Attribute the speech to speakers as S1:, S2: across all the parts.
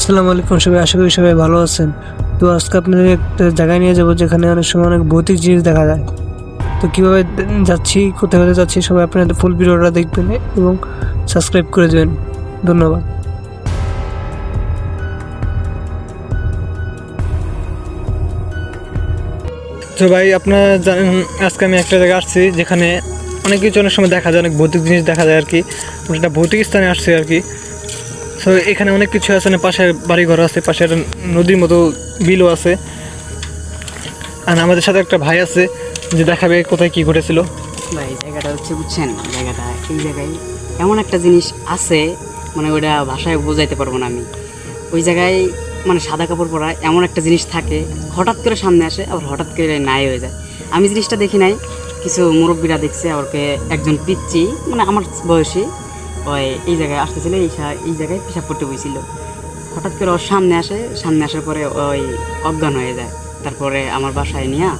S1: আসসালামু আলাইকুম সবাই, আশা করি সবাই ভালো আছেন। তো আজকে আপনাদের একটা জায়গায় নিয়ে যাব যেখানে অনেক সময় অনেক ভৌতিক জিনিস দেখা যায়। তো কীভাবে যাচ্ছি, কোথায় কোথায় যাচ্ছি, সবাই আপনাদের ফুল ভিডিওটা দেখবেন এবং সাবস্ক্রাইব করে দেবেন। ধন্যবাদ। তো ভাই, আপনারা জানেন, আজকে আমি একটা জায়গায় আসছি যেখানে অনেক কিছু অনেক সময় দেখা যায়, অনেক ভৌতিক জিনিস দেখা যায় আর কি। একটা ভৌতিক স্থানে আসছি আর কি। তো এখানে অনেক কিছু আছে না পাশে বাড়ি ঘর আছে পাশে একটা নদীর মতো বিলও আছে। আর আমাদের সাথে একটা ভাই আছে, যে দেখাবে কোথায় কি ঘটেছিল।
S2: ভাই, জায়গাটা হচ্ছে বুঝছেন, জায়গাটা এই জায়গায় এমন একটা জিনিস আছে মানে ওটা ভাষায় বোঝাইতে পারব না আমি। ওই জায়গায় মানে সাদা কাপড় পরা এমন একটা জিনিস থাকে, হঠাৎ করে সামনে আসে, আবার হঠাৎ করে নাই হয়ে যায়। আমি জিনিসটা দেখি নাই, কিছু মুরব্বীরা দেখছে, আমাকে একজন পিচ্ছি মানে আমার বয়সী ওই এই জায়গায় আসতেছিল, এই এই জায়গায় পেশাব করতে বইছিল। হঠাৎ করে ওর সামনে আসে, সামনে আসার পরে ওই অজ্ঞান হয়ে যায়। তারপরে আমার বাসায় নিয়ে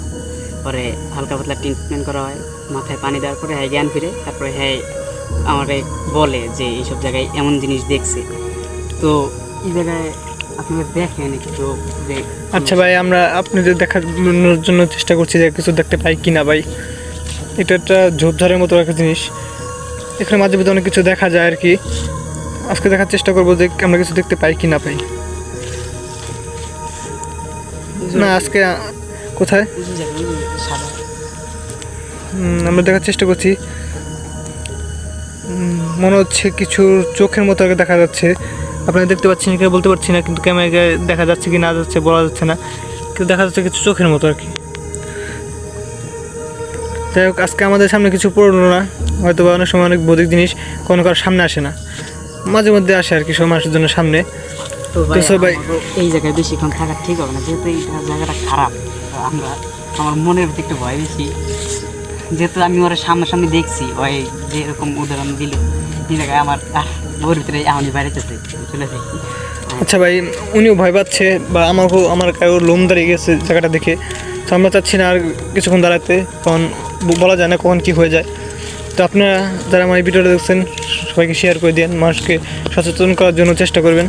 S2: পরে হালকা পাতলা ট্রিটমেন্ট করা হয়, মাথায় পানি দেওয়ার পরে হ্যাঁ জ্ঞান ফিরে, তারপরে হ্যাঁ আমারে বলে যে এইসব জায়গায় এমন জিনিস দেখছে। তো এই জায়গায় আপনারা দেখেন একটু যে
S1: আচ্ছা ভাই, আমরা আপনাদের দেখানোর জন্য চেষ্টা করছি যে কিছু দেখতে পাই কি না ভাই। এটা একটা ঝোপঝাড়ের মতো একটা জিনিস। এখানে মাঝে মধ্যে অনেক কিছু দেখা যায় আর কি। আজকে দেখার চেষ্টা করব যে আমরা কিছু দেখতে পাই কি না পাই। না, আজকে কোথায়? আমরা দেখার চেষ্টা করছি। মনে হচ্ছে কিছু চোখের মতো কি দেখা যাচ্ছে। আপনারা দেখতে পাচ্ছেন কি বলতে পারছি না, কিন্তু ক্যামেরায় দেখা যাচ্ছে কি না যাচ্ছে বলা যাচ্ছে না। কিন্তু দেখা যাচ্ছে কিছু চোখের মতো আর কি। যাই হোক, আজকে আমাদের সামনে কিছু পড়ল না। হয়তো বা অনেক সময় অনেক বৌদ্ধিক জিনিস কোনো কারোর সামনে আসে না। মাঝে মধ্যে আসে আর কি সব মানুষের জন্য সামনে।
S2: তো
S1: সবাই-
S2: এই জায়গায় বেশিক্ষণ থাকা ঠিক হবে না যেহেতু এই জায়গাটা খারাপ আমরা আমার মনের প্রতি একটু ভয় বেশি। যেহেতু আমি ওর সামনাসামনি দেখছি ওই যেরকম উদাহরণ দিল এই জায়গায় আমার ওর ভিতরে আমি বাইরেতেছে চলে যাই।
S1: আচ্ছা ভাই উনিও ভয় পাচ্ছে বা আমাকেও আমার কারও লোম দাঁড়িয়ে গেছে জায়গাটা দেখে। তো আমরা চাচ্ছি না আর কিছুক্ষণ দাঁড়াতে কারণ ব- বলা যায় না কখন কী হয়ে যায়। তো আপনারা যারা আমার এই ভিডিওটা দেখছেন, সবাইকে শেয়ার করে দেন মানুষকে সচেতন করার জন্য চেষ্টা করবেন।